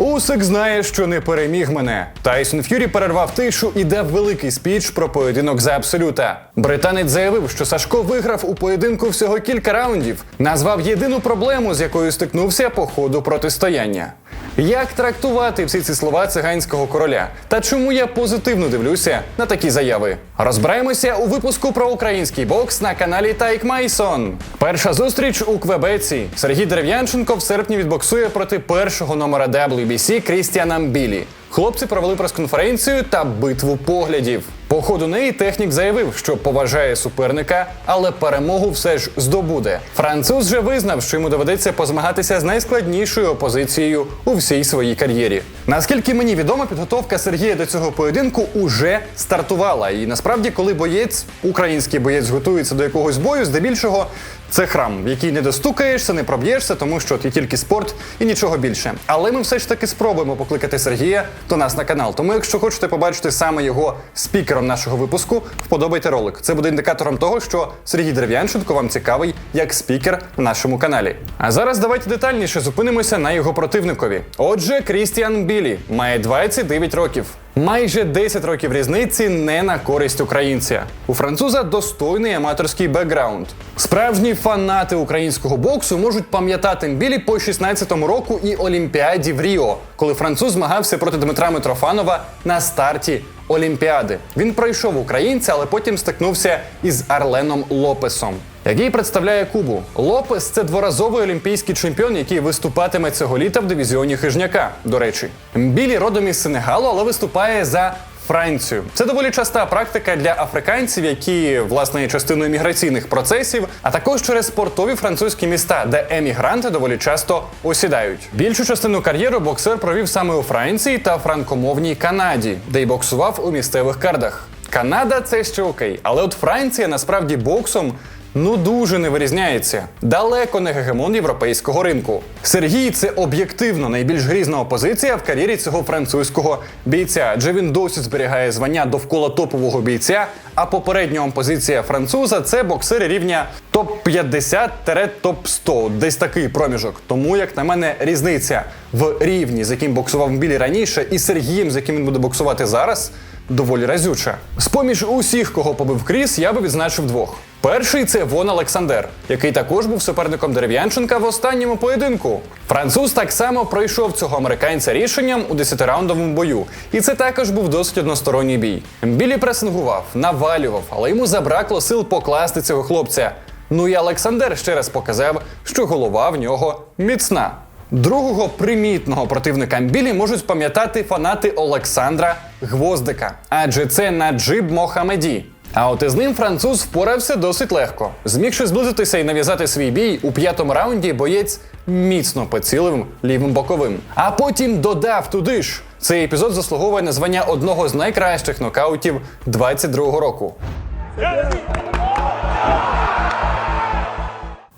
Усик знає, що не переміг мене. Тайсон Ф'юрі перервав тишу і дав великий спіч про поєдинок за абсолюта. Британець заявив, що Сашко виграв у поєдинку всього кілька раундів, назвав єдину проблему, з якою стикнувся по ходу протистояння. Як трактувати всі ці слова циганського короля? Та чому я позитивно дивлюся на такі заяви? Розбираємося у випуску про український бокс на каналі Тайк Майсон. Перша зустріч у Квебеці. Сергій Дерев'янченко в серпні відбоксує проти першого номера WBC Крістіана Мбілі. Хлопці провели прес-конференцію та битву поглядів. По ходу неї технік заявив, що поважає суперника, але перемогу все ж здобуде. Француз же визнав, що йому доведеться позмагатися з найскладнішою опозицією у всій своїй кар'єрі. Наскільки мені відомо, підготовка Сергія до цього поєдинку уже стартувала. І насправді, коли боєць, український боєць, готується до якогось бою, здебільшого це храм, в який не достукаєшся, не проб'єшся, тому що ти тільки спорт і нічого більше. Але ми все ж таки спробуємо покликати Сергія до нас на канал. Тому, якщо хочете побачити саме його спікером нашого випуску, вподобайте ролик. Це буде індикатором того, що Сергій Дерев'янченко вам цікавий як спікер на нашому каналі. А зараз давайте детальніше зупинимося на його противникові. Отже, Крістіан Білі має 29 років. Майже 10 років різниці не на користь українця. У француза достойний аматорський бекграунд. Справжні фанати українського боксу можуть пам'ятати Мбілі по 16-му року і Олімпіаді в Ріо, коли француз змагався проти Дмитра Митрофанова на старті Олімпіади. Він пройшов українця, але потім стикнувся із Арленом Лопесом. Який представляє Кубу. Лопес це дворазовий олімпійський чемпіон, який виступатиме цього літа в дивізіоні хижняка. До речі, Мбілі родом із Сенегалу, але виступає за Францію. Це доволі часта практика для африканців, які власне є частиною міграційних процесів, а також через спортові французькі міста, де емігранти доволі часто осідають. Більшу частину кар'єри боксер провів саме у Франції та франкомовній Канаді, де й боксував у місцевих кардах. Канада це ще окей, але от Франція насправді боксом ну дуже не вирізняється. Далеко не гегемон європейського ринку. Сергій це об'єктивно найбільш грізна опозиція в кар'єрі цього французького бійця, адже він досі зберігає звання довкола топового бійця. А попередня опозиція француза це боксери рівня топ-50-топ 100 десь такий проміжок. Тому, як на мене, різниця в рівні, з яким боксував Білі раніше, і Сергієм, з яким він буде боксувати зараз. Доволі разюча. З поміж усіх, кого побив Кріс, я би відзначив двох. Перший це Вон Олександр, який також був суперником дерев'янченка в останньому поєдинку. Француз так само пройшов цього американця рішенням у 10-раундовому бою, і це також був досить односторонній бій. Білі пресингував, навалював, але йому забракло сил покласти цього хлопця. Ну і Олександр ще раз показав, що голова в нього міцна. Другого примітного противника Мбілі можуть пам'ятати фанати Олександра Гвоздика, адже це Наджиб Мохамеді. А от із ним француз впорався досить легко. Змігши зблизитися і нав'язати свій бій, у п'ятому раунді боєць міцно поцілив лівим боковим. А потім додав туди ж. Цей епізод заслуговує на звання одного з найкращих нокаутів 22-го року.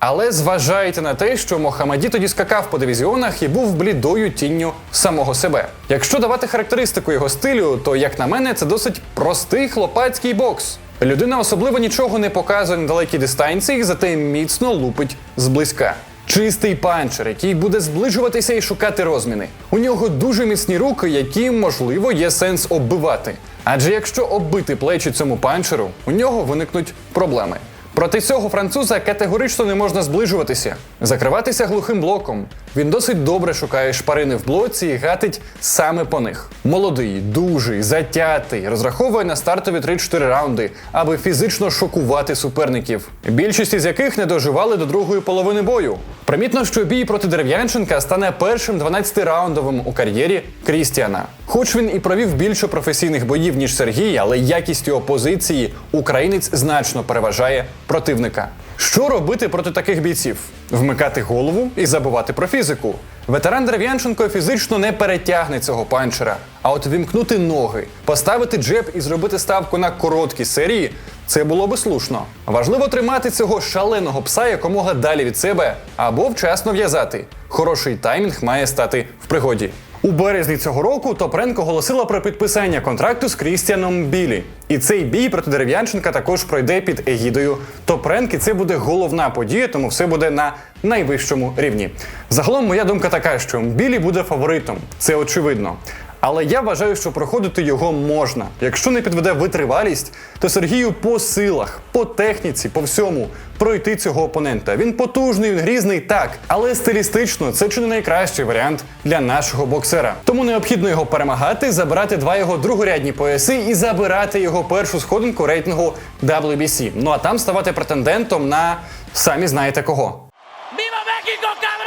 Але зважайте на те, що Мохамаді тоді скакав по дивізіонах і був блідою тінню самого себе. Якщо давати характеристику його стилю, то як на мене, це досить простий хлопацький бокс. Людина особливо нічого не показує на далекій дистанції, зате міцно лупить зблизька. Чистий панчер, який буде зближуватися і шукати розміни. У нього дуже міцні руки, які, можливо, є сенс оббивати. Адже якщо оббити плечі цьому панчеру, у нього виникнуть проблеми. Проти цього француза категорично не можна зближуватися, закриватися глухим блоком. Він досить добре шукає шпарини в блоці і гатить саме по них. Молодий, дужий, затятий, розраховує на стартові 3-4 раунди, аби фізично шокувати суперників. Більшість із яких не доживали до другої половини бою. Примітно, що бій проти Дерев'янченка стане першим 12-раундовим у кар'єрі Крістіана. Хоч він і провів більше професійних боїв, ніж Сергій, але якістю опозиції українець значно переважає противника. Що робити проти таких бійців? Вмикати голову і забувати про фізику. Ветеран Дерев'янченко фізично не перетягне цього панчера. А от вімкнути ноги, поставити джеб і зробити ставку на короткі серії це було би слушно. Важливо тримати цього шаленого пса якомога далі від себе або вчасно в'язати. Хороший таймінг має стати в пригоді. У березні цього року Топренко оголосила про підписання контракту з Крістіаном Білі. І цей бій проти Дерев'янченка також пройде під егідою Топренки. Це буде головна подія, тому все буде на найвищому рівні. Загалом, моя думка така, що Білі буде фаворитом, це очевидно. Але я вважаю, що проходити його можна. Якщо не підведе витривалість, то Сергію по силах, по техніці, по всьому пройти цього опонента. Він потужний, він грізний, так, але стилістично це чи не найкращий варіант для нашого боксера. Тому необхідно його перемагати, забирати два його другорядні пояси і забирати його першу сходинку рейтингу WBC. Ну а там ставати претендентом на самі знаєте кого. ¡Viva México, cabrones!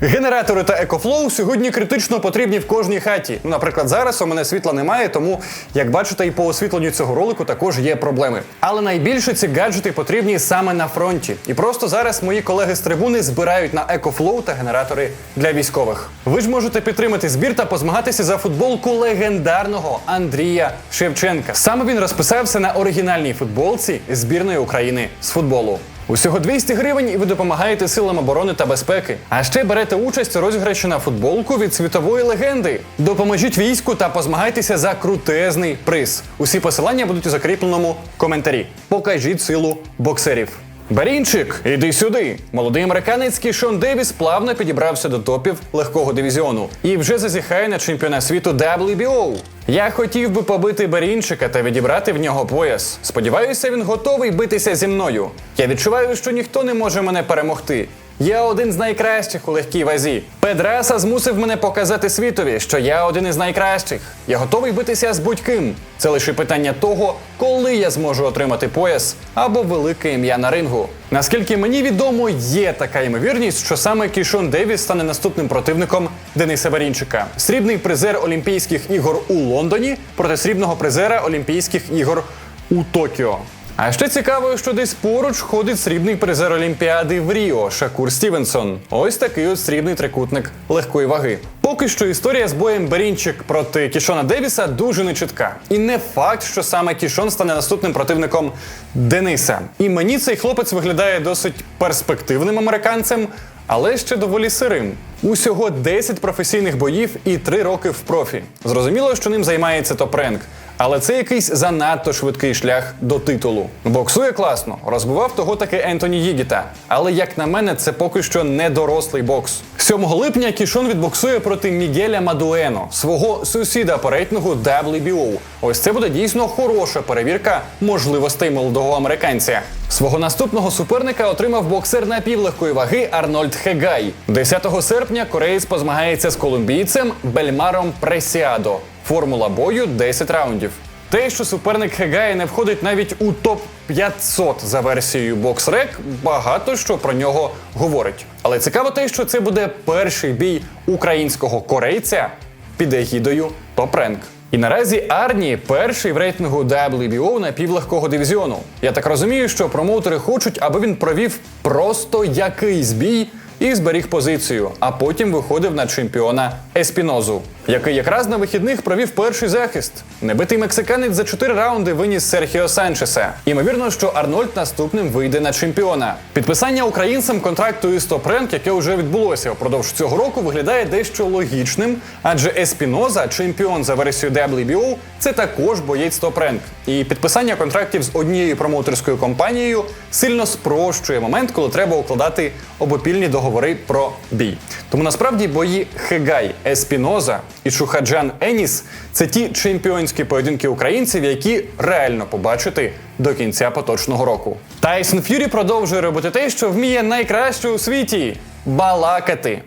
Генератори та екофлоу сьогодні критично потрібні в кожній хаті. Ну, наприклад, зараз у мене світла немає, тому як бачите, і по освітленню цього ролику також є проблеми. Але найбільше ці гаджети потрібні саме на фронті. І просто зараз мої колеги з трибуни збирають на екофлоу та генератори для військових. Ви ж можете підтримати збір та позмагатися за футболку легендарного Андрія Шевченка. Саме він розписався на оригінальній футболці збірної України з футболу. Усього 200 гривень, і ви допомагаєте силам оборони та безпеки. А ще берете участь у розіграші на футболку від світової легенди. Допоможіть війську та позмагайтеся за крутезний приз. Усі посилання будуть у закріпленому коментарі. Покажіть силу боксерів. Барінчик, іди сюди. Молодий американець Кішон Девіс плавно підібрався до топів легкого дивізіону і вже зазіхає на чемпіонат світу WBO. Я хотів би побити Барінчика та відібрати в нього пояс. Сподіваюся, він готовий битися зі мною. Я відчуваю, що ніхто не може мене перемогти. Я один з найкращих у легкій вазі. Педраса змусив мене показати світові, що я один із найкращих. Я готовий битися з будь-ким. Це лише питання того, коли я зможу отримати пояс або велике ім'я на рингу. Наскільки мені відомо, є така ймовірність, що саме Кішон Девіс стане наступним противником Дениса Барінчика. Срібний призер Олімпійських ігор у Лондоні проти срібного призера Олімпійських ігор у Токіо. А ще цікаво, що десь поруч ходить срібний призер Олімпіади в Ріо Шакур Стівенсон. Ось такий от срібний трикутник легкої ваги. Поки що історія з боєм Берінчик проти Кішона Девіса дуже нечітка. І не факт, що саме Кішон стане наступним противником Дениса. І мені цей хлопець виглядає досить перспективним американцем, але ще доволі сирим. Усього 10 професійних боїв і 3 роки в профі. Зрозуміло, що ним займається топ-ренк. Але це якийсь занадто швидкий шлях до титулу. Боксує класно, розбивав того таки Ентоні Їгіта. Але як на мене, це поки що не дорослий бокс. 7 липня Кішон відбоксує проти Мігеля Мадуено, свого сусіда по рейтингу WBO. Ось це буде дійсно хороша перевірка можливостей молодого американця. Свого наступного суперника отримав боксер напівлегкої ваги Арнольд Хегай. 10 серпня кореєць позмагається з колумбійцем Бельмаром Пресіадо. Формула бою 10 раундів. Те, що суперник Хегая не входить навіть у топ 500 за версією BoxRec, багато що про нього говорить. Але цікаво те, що це буде перший бій українського корейця під егідою Top Rank. І наразі Арні перший в рейтингу WBO напівлегкого дивізіону. Я так розумію, що промоутери хочуть, аби він провів просто якийсь бій і зберіг позицію, а потім виходив на чемпіона Еспінозу, який якраз на вихідних провів перший захист. Небитий мексиканець за 4 раунди виніс Серхіо Санчеса. Імовірно, що Арнольд наступним вийде на чемпіона. Підписання українцям контракту із Rank, яке вже відбулося впродовж цього року, виглядає дещо логічним, адже Еспіноза, чемпіон за версією WBO, це також боєць Rank. І підписання контрактів з однією промоутерською компанією сильно спрощує момент, коли треба укладати обопільні договори про бій. Тому насправді бої Хегай, Еспіноза і Шухаджан Еніс це ті чемпіонські поєдинки українців, які реально побачити до кінця поточного року. Тайсон Ф'юрі продовжує робити те, що вміє найкраще у світі балакати.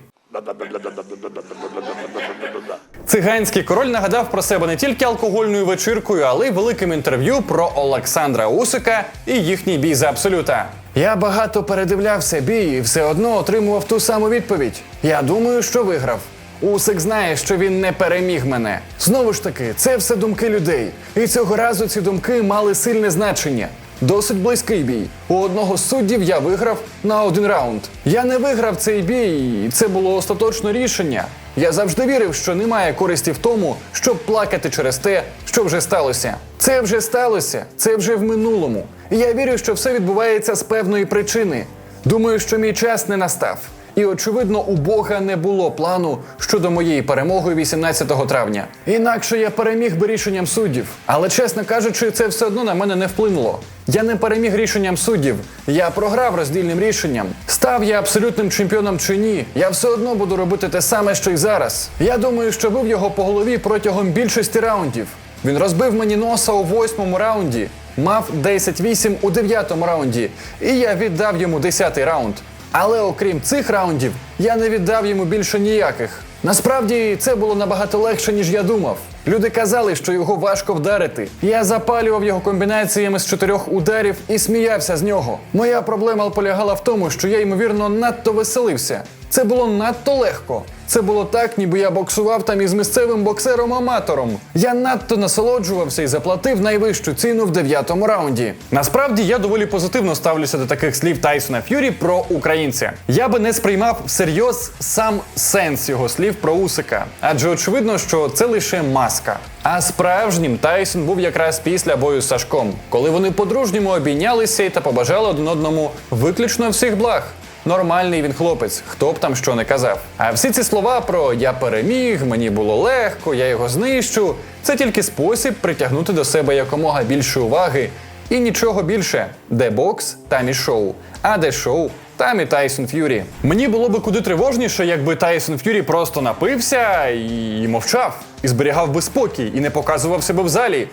Циганський король нагадав про себе не тільки алкогольною вечіркою, але й великим інтерв'ю про Олександра Усика і їхній бій за абсолюта. Я багато передивлявся бій і все одно отримував ту саму відповідь. Я думаю, що виграв. Усик знає, що він не переміг мене. Знову ж таки, це все думки людей. І цього разу ці думки мали сильне значення. Досить близький бій. У одного з суддів я виграв на один раунд. Я не виграв цей бій, і це було остаточне рішення. Я завжди вірив, що немає користі в тому, щоб плакати через те, що вже сталося. Це вже сталося, це вже в минулому. І я вірю, що все відбувається з певної причини. Думаю, що мій час не настав. І очевидно, у Бога не було плану щодо моєї перемоги 18 травня. Інакше я переміг би рішенням суддів. Але чесно кажучи, це все одно на мене не вплинуло. Я не переміг рішенням суддів. Я програв роздільним рішенням. Став я абсолютним чемпіоном чи ні. Я все одно буду робити те саме, що й зараз. Я думаю, що бив його по голові протягом більшості раундів. Він розбив мені носа у восьмому раунді, мав 10-8 у дев'ятому раунді, і я віддав йому десятий раунд. Але окрім цих раундів, я не віддав йому більше ніяких. Насправді це було набагато легше, ніж я думав. Люди казали, що його важко вдарити. Я запалював його комбінаціями з чотирьох ударів і сміявся з нього. Моя проблема полягала в тому, що я ймовірно надто веселився. Це було надто легко. Це було так, ніби я боксував там із місцевим боксером-аматором. Я надто насолоджувався і заплатив найвищу ціну в дев'ятому раунді. Насправді я доволі позитивно ставлюся до таких слів Тайсона Ф'юрі про українця. Я би не сприймав всерйоз сам сенс його слів про Усика, адже очевидно, що це лише маска. А справжнім Тайсон був якраз після бою з Сашком, коли вони по-дружньому обійнялися та побажали один одному виключно всіх благ. Нормальний він хлопець, хто б там що не казав. А всі ці слова про я переміг, мені було легко, я його знищу. Це тільки спосіб притягнути до себе якомога більше уваги. І нічого більше. Де бокс, там і шоу. А де шоу, там і Тайсон Ф'юрі. Мені було би куди тривожніше, якби Тайсон Ф'юрі просто напився і, і мовчав, і зберігав би спокій, і не показував себе в залі.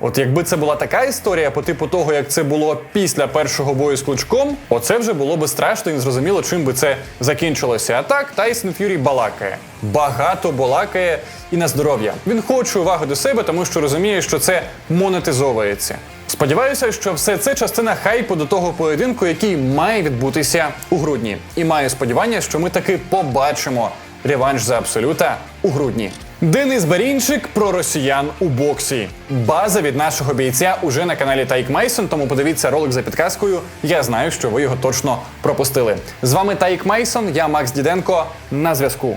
От якби це була така історія по типу того, як це було після першого бою з кличком, оце вже було би страшно і незрозуміло, чим би це закінчилося. А так Тайсон Ф'юрі балакає. Багато балакає і на здоров'я. Він хоче уваги до себе, тому що розуміє, що це монетизовується. Сподіваюся, що все це частина хайпу до того поєдинку, який має відбутися у грудні. І маю сподівання, що ми таки побачимо реванш за абсолюта у грудні. Денис Барінчик про росіян у боксі. База від нашого бійця уже на каналі Тайк Мейсон, тому подивіться ролик за підказкою. Я знаю, що ви його точно пропустили. З вами Тайк Мейсон, я Макс Діденко. На зв'язку.